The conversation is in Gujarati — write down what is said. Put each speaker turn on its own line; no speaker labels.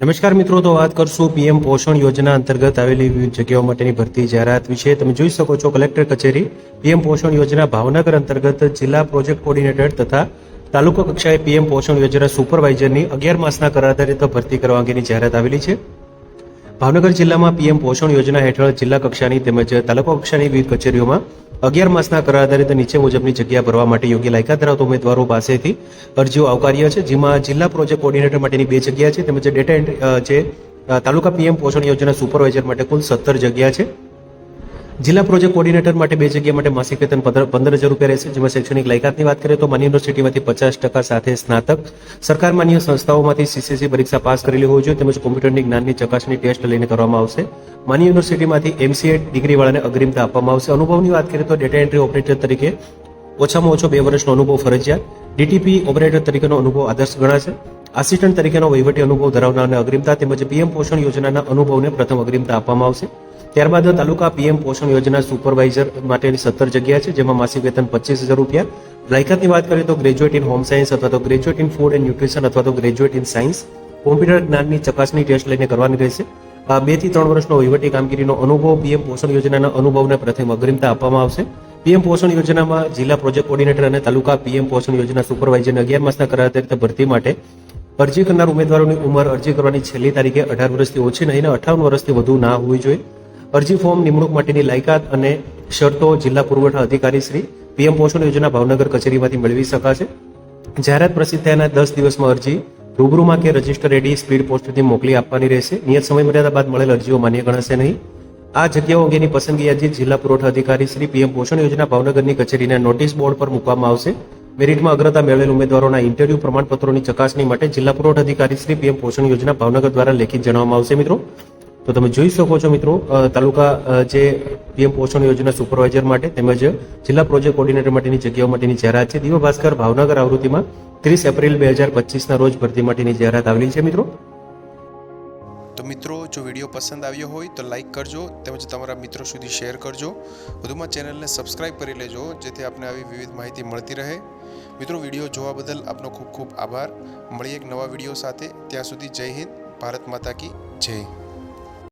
નમસ્કાર મિત્રો, તો વાત કરશું પીએમ પોષણ યોજના અંતર્ગત આવેલી વિવિધ જગ્યાઓ માટેની ભરતી જાહેરાત વિશે. તમે જોઈ શકો છો કલેક્ટર કચેરી. પીએમ પોષણ યોજના ભાવનગર અંતર્ગત જિલ્લા પ્રોજેક્ટ કોર્ડિનેટર તથા તાલુકા કક્ષાએ પીએમ પોષણ યોજના સુપરવાઇઝરની અગિયાર માસના કરાર આધારિત ભરતી કરવા અંગેની જાહેરાત આવેલી છે. ભાવનગર જિલ્લામાં પીએમ પોષણ યોજના હેઠળ જિલ્લા કક્ષાની તેમજ તાલુકા કક્ષાની વિવિધ કચેરીઓમાં અગિયાર માસના કર આધારિત નીચે મુજબની જગ્યા ભરવા માટે યોગ્ય લાયકાત ધરાવતા ઉમેદવારો પાસેથી અરજીઓ આવકાર્ય છે, જેમાં જિલ્લા પ્રોજેક્ટ કોર્ડિનેટર માટેની બે જગ્યા છે તેમજ ડેટા એન્ટ્રી જે તાલુકા પીએમ પોષણ યોજના સુપરવાઇઝર માટે કુલ સત્તર જગ્યા છે. જિલ્લા પ્રોજેક્ટ કોર્ડિનેટર માટે બે જગ્યા માટે માસિક વેતન પંદર હજાર રૂપિયા રહેશે. જેમાં શૈક્ષણિક લાયકાતની વાત કરીએ તો માન્ય યુનિવર્સિટીમાંથી પચાસ ટકા સાથે સ્નાતક. સરકાર માન્ય સંસ્થાઓમાંથી સીસીસી પરીક્ષા પાસ કરેલી હોવી જોઈએ તેમજ કોમ્પ્યુટરની જ્ઞાનની ચકાસણી ટેસ્ટ લઈને કરવામાં આવશે. માન્ય યુનિવર્સિટીમાંથી એમસીએ ડિગ્રીવાળાને અગ્રિમતા આપવામાં આવશે. અનુભવની વાત કરીએ તો ડેટા એન્ટ્રી ઓપરેટર તરીકે ઓછામાં ઓછો બે વર્ષનો અનુભવ ફરજિયાત. ડીટીપી ઓપરેટર તરીકેનો અનુભવ આદર્શ ગણાશે. આસિસ્ટન્ટ તરીકેનો વહીવટી અનુભવ ધરાવનારને અગ્રિમતા તેમજ પીએમ પોષણ યોજનાના અનુભવને પ્રથમ અગ્રિમતા આપવામાં આવશે. ત્યારબાદ તાલુકા પીએમ પોષણ યોજના સુપરવાઇઝર માટેની સત્તર જગ્યા છે, જેમાં માસિક વેતન પચીસ હજાર રૂપિયા. લાયકાતની વાત કરીએ તો ગ્રેજ્યુએટ ઇન હોમ સાયન્સ અથવા તો graduate in food and nutrition અથવા તો ગ્રેજ્યુએટ ઇન સાયન્સ. કોમ્પ્યુટર જ્ઞાનની ચકાસણી ટેસ્ટ લઈને કરવાની રહેશે. બેથી ત્રણ વર્ષનો વહીવટી કામગીરીનો અનુભવ પીએમ પોષણ યોજનાના અનુભવને પ્રથમ અગ્રિમતા આપવામાં આવશે. પીએમ પોષણ યોજનામાં જિલ્લા પ્રોજેક્ટ કોર્ડિનેટર અને તાલુકા પીએમ પોષણ યોજના સુપરવાઇઝરને અગિયાર માસના કરાર ભરતી માટે અરજી કરનાર ઉમેદવારોની ઉંમર અરજી કરવાની છેલ્લી તારીખે અઢાર વર્ષથી ઓછી નહીં અને અઠાવન વર્ષથી વધુ ના હોવી જોઈએ. અરજી ફોર્મ નિમણૂક માટેની લાયકાત અને શરતો જિલ્લા પુરવઠા અધિકારી શ્રી પીએમ પોષણ યોજના ભાવનગર કચેરીમાંથી મેળવી શકાશે. જાહેરાત પ્રસિદ્ધ થયાના દસ દિવસમાં અરજી રૂબરૂમાં કે રજિસ્ટર રેડી સ્પીડ પોસ્ટથી મોકલી આપવાની રહેશે. નિયત સમય મર્યાદા બાદ મળેલ અરજીઓ માન્ય ગણાશે નહીં. આ જગ્યાઓ અંગેની પસંદગી યાદી જિલ્લા પુરવઠા અધિકારી શ્રી પીએમ પોષણ યોજના ભાવનગરની કચેરીના નોટિસ બોર્ડ પર મૂકવામાં આવશે. મેરિટમાં અગ્રતા મેળવેલ ઉમેદવારોના ઇન્ટરવ્યુ પ્રમાણપત્રોની ચકાસણી માટે જિલ્લા પુરવઠા અધિકારી શ્રી પીએમ પોષણ યોજના ભાવનગર દ્વારા લેખિત જણાવવામાં આવશે મિત્રો. તો તમે જોઈ શકો છો મિત્રો તાલુકા જે પીએમ પોષણ યોજના સુપરવાઇઝર માટે તેમજ જિલ્લા પ્રોજેક્ટ કોર્ડિનેટર માટેની જગ્યાઓ માટેની જાહેરાત છે. દિવ્ય ભાસ્કર ભાવનગર આવૃત્તિમાં ત્રીસ એપ્રિલ બે હજાર પચીસના રોજ ભરતી માટેની જાહેરાત આવેલી છે મિત્રો.
તો મિત્રો, જો વીડિયો પસંદ આવ્યો હોય તો લાઇક કરજો તેમજ તમારા મિત્રો સુધી શેર કરજો. વધુમાં ચેનલને સબસ્ક્રાઇબ કરી લેજો, જેથી આપને આવી વિવિધ માહિતી મળતી રહે. મિત્રો, વીડિયો જોવા બદલ આપનો ખૂબ ખૂબ આભાર. મળીએ એક નવા વીડિયો સાથે. ત્યાં સુધી જય હિન્દ, ભારત માતા કી જય.